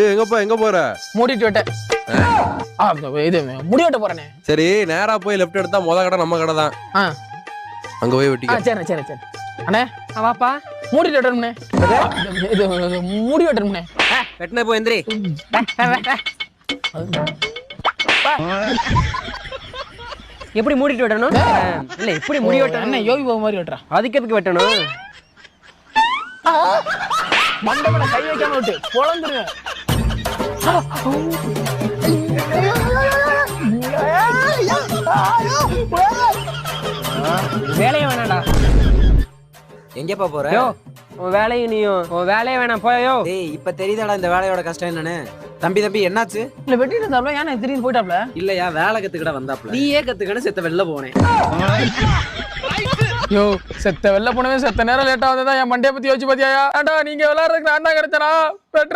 ஏய் எங்கப்பா எங்க போற? மூடிட்டு விட்டேன் ஆ, இது முடி வெட்ட போறேனே. சரி நேரா போய் லெஃப்ட் எடுத்தா முத கடை நம்ம கடை தான். அங்க போய் ஆ வெட்டிக்க சரி சரி சரி. அண்ணே வாப்பா. மூடிட்டு வெட்டணும்ண்ணே இது இது, முடி வெட்டணும்ண்ணே வெட்டின போ எந்திரி. எப்படி மூடிட்டு வெட்டணும்? இல்ல எப்படி முடி வெட்டணும்? யோகி பாபு மாதிரி வெட்டுறான் அதுக்கு எதுக்கு வெட்டணும்? மண்டபல கை வைக்காம விட்டு பொழந்துருங்க. வேலையை வேணாம்டா. எங்கப்பா போற? யோ உன் வேலையும் நீயும் உன் வேலையை வேணாம் போயோ டேய் இப்ப தெரியுதாடா இந்த வேலையோட கஷ்டம் என்னன்னு? தம்பி தம்பி என்னாச்சு? இல்ல வெட்டிட்டு இருந்தாப்ல ஏன்னா திடீர்னு போயிட்டாப்ல? இல்லையா வேலை கத்துக்கிட வந்தாப்ல. நீயே கத்துக்கிட செத்த வெளில போனேன். யோ செத்த வெளில போனவே செத்த நேரம் லேட்டா வந்ததா என் மண்டைய பத்தி யோசிச்சு பாத்தியா ஏன்டா நீங்க விளையாடுறதுக்கு நான் தான் கிடைச்சனா? பெட்ரா